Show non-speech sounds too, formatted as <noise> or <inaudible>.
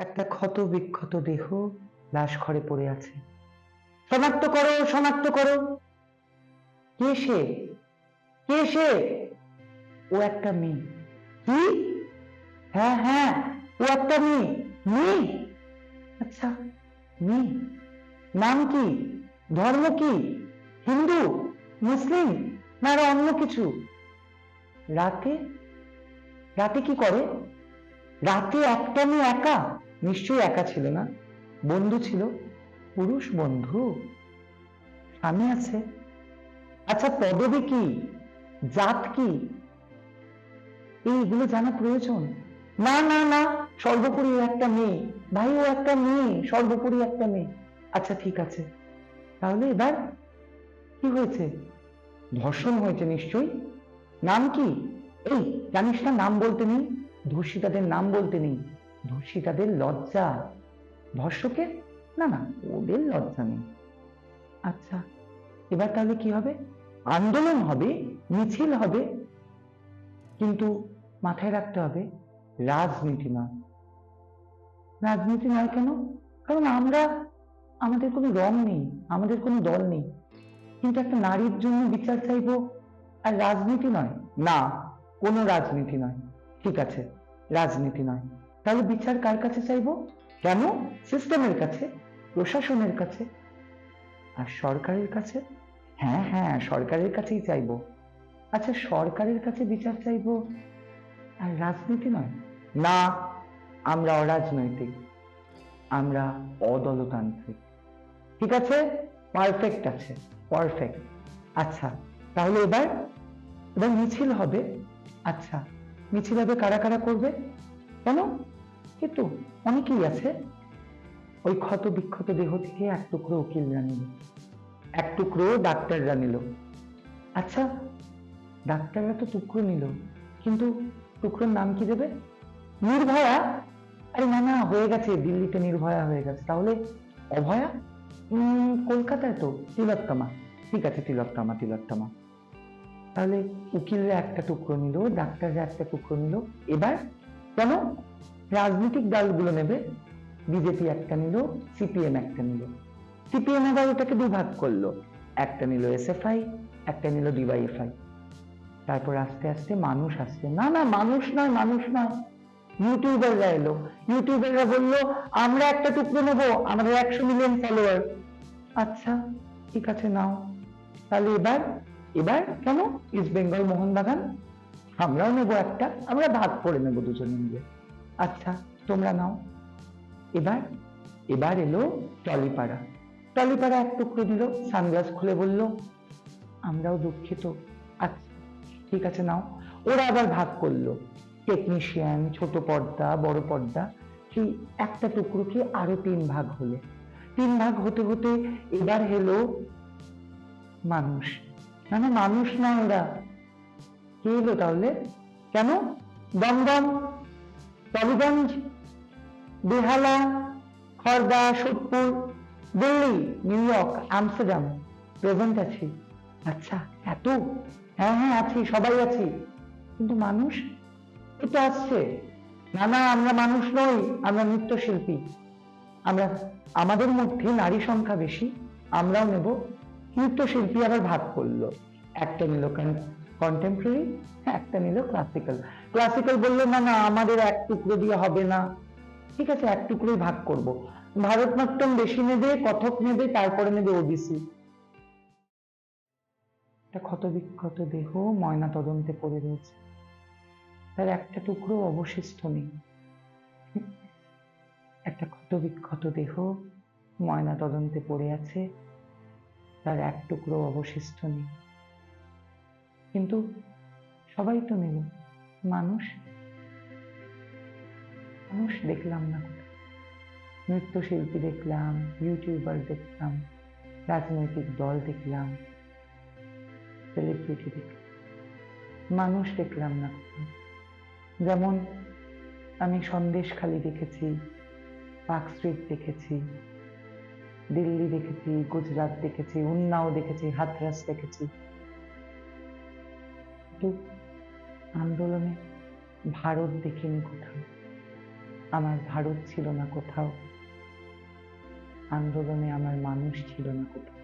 একটা ক্ষত বিক্ষত দেহ লাশ ঘরে পড়ে আছে। শনাক্ত করো শনাক্ত করো। কে সে? কে সে? ও একটা মেয়ে। কি? হ্যাঁ হ্যাঁ ও একটা মেয়ে। মেয়ে? আচ্ছা মেয়ে। নাম কি? ধর্ম কি? হিন্দু? মুসলিম? না আরও অন্য কিছু? রাতে? রাতে কি করে? রাতে একটা মেয়ে একা? নিশ্চয়ই একা ছিল না। বন্ধু ছিল। পুরুষ বন্ধু। স্বামী আছে। আচ্ছা পদবী কি? জাত কি? এইগুলো জানা প্রয়োজন? না না না, সর্বোপরি একটা মেয়ে। ভাই, ও একটা মেয়ে, সর্বোপরি একটা মেয়ে। আচ্ছা ঠিক আছে। তাহলে এবার কি হয়েছে? ধর্ষণ হয়েছে নিশ্চয়ই। নাম কি? এই, জানিস না, নাম বলতে নেই। ধর্ষিতাদের নাম বলতে নেই। ধর্ষিতাদের লজ্জা? ধর্ষকের? না না, ওদের লজ্জা নেই। আচ্ছা এবার তাহলে কি হবে? আন্দোলন হবে, মিছিল হবে, কিন্তু মাথায় রাখতে হবে, রাজনীতি নয়। রাজনীতি নয় কেন? কারণ আমরা, আমাদের কোনো রং নেই, আমাদের কোনো দল নেই। কিন্তু একটা নারীর জন্য বিচার চাইব, আর রাজনীতি নয়। না, কোনো রাজনীতি নয়। ঠিক আছে, রাজনীতি নয়। তাহলে বিচার কার কাছে চাইব? কেন? সিস্টেমের কাছে, প্রশাসনের কাছে। আর সরকারের কাছে? হ্যাঁ হ্যাঁ সরকারের কাছেই চাইব। আচ্ছা সরকারের কাছে বিচার চাইব? আর রাজনীতি নয়? না, আমরা অরাজনৈতিক। আমরা অদলতান্ত্রিক। ঠিক আছে? পারফেক্ট আছে পারফেক্ট আচ্ছা তাহলে এবার এবার মিছিল হবে। আচ্ছা মিছিল হবে কারা কারা করবে? কেন? কিন্তু অনেকেই আছে ওই ক্ষত বিক্ষত দেহ থেকে এক টুকরো উকিলরা নিল এক টুকরো ডাক্তাররা নিল আচ্ছা ডাক্তাররা তো টুকরো নিল, কিন্তু টুকরোর নাম কি দেবে? নির্ভয়া? আরে না না, হয়ে গেছে, দিল্লিতে নির্ভয়া হয়ে গেছে। তাহলে অভয়া? কলকাতায় তো, তিলোত্তমা। ঠিক আছে, তিলোত্তমা তিলোত্তমা। তাহলে উকিলরা একটা টুকরো নিল, ডাক্তাররা একটা টুকরো নিল। এবার কেন? রাজনৈতিক দলগুলো নেবে, বিজেপি একটা নিল, সিপিএম একটা নিল। সিপিএম এবার ওটাকে দুভাগ করল। একটা নিল এসএফআই, একটা নিল ডিওয়াইএফআই। তারপর আস্তে আস্তে মানুষ আসছে। না না, মানুষ নয় মানুষ নয় ইউটিউবাররা এলো। ইউটিউবাররা বলল, আমরা একটা টুকরো নেব, আমাদের একশো মিলিয়ন ফলোয়ার। আচ্ছা ঠিক আছে, নাও। তাহলে এবার এবার কেন? ইস্ট বেঙ্গল মোহনবাগান আমরাও নেব একটা, আমরা ভাগ করে নেব দুজনে মিলে। আচ্ছা তোমরা নাও। এবার এবার এলো টলিপাড়া। টলিপাড়া এক টুকরো দিল, সানগ্লাস খুলে বলল, আমরাও দুঃখিত। আচ্ছা ঠিক আছে, নাও। ওরা আবার ভাগ করল। টেকনিশিয়ান ছোট পর্দা, বড় পর্দা সেই একটা টুকরোকে আরও তিন ভাগ হলো। তিন ভাগ হতে হতে এবার হলো মানুষ। না না মানুষ না ওরা। কে এলো তাহলে। কেন? Dum Dum Tollygunge Behala Khardah Sodepur, Delhi, New York, Amsterdam present আছি। আচ্ছা এত? হ্যাঁ হ্যাঁ আছি, সবাই আছি। কিন্তু মানুষ এটা আসছে। না না, আমরা মানুষ নই, আমরা নৃত্যশিল্পী। আমরা, আমাদের মধ্যে নারী সংখ্যা বেশি, আমরাও নেব। নৃত্যশিল্পী আবার ভাগ করল। একটা নিল কন্টেম্পোরারি একটা নিল ক্লাসিক্যাল ক্লাসিক্যাল বলল, না না, আমাদের এক টুকরো দিয়ে হবে না। ঠিক আছে, এক টুকরোই ভাগ করব। ভারতনাট্যম বেশি নেবে কথক নেবে, তারপরে নেবে ওবিসি একটা ক্ষত বিক্ষত দেহ, ময়না তদন্তে পড়ে রয়েছে। তার একটা টুকরো অবশিষ্ট নেই। <laughs> একটা ক্ষত বিক্ষত দেহ, ময়না তদন্তে পড়ে আছে। তার এক টুকরো অবশিষ্ট নেই। কিন্তু সবাই তো নিল মানুষ মানুষ দেখলাম না। নৃত্যশিল্পী দেখলাম ইউটিউবার দেখলাম, রাজনৈতিক দল দেখলাম সেলিব্রিটি দেখলাম। মানুষ দেখলাম না। যেমন আমি সন্দেশখালি দেখেছি, পার্ক স্ট্রিট দেখেছি, দিল্লি দেখেছি, গুজরাট দেখেছি, উন্নাও দেখেছি হাতরাস দেখেছি। কিন্তু আন্দোলনে ভারত দেখিনি কোথাও। আমার ভারত ছিল না কোথাও। আন্দোলনে আমার মানুষ ছিল না কোথাও।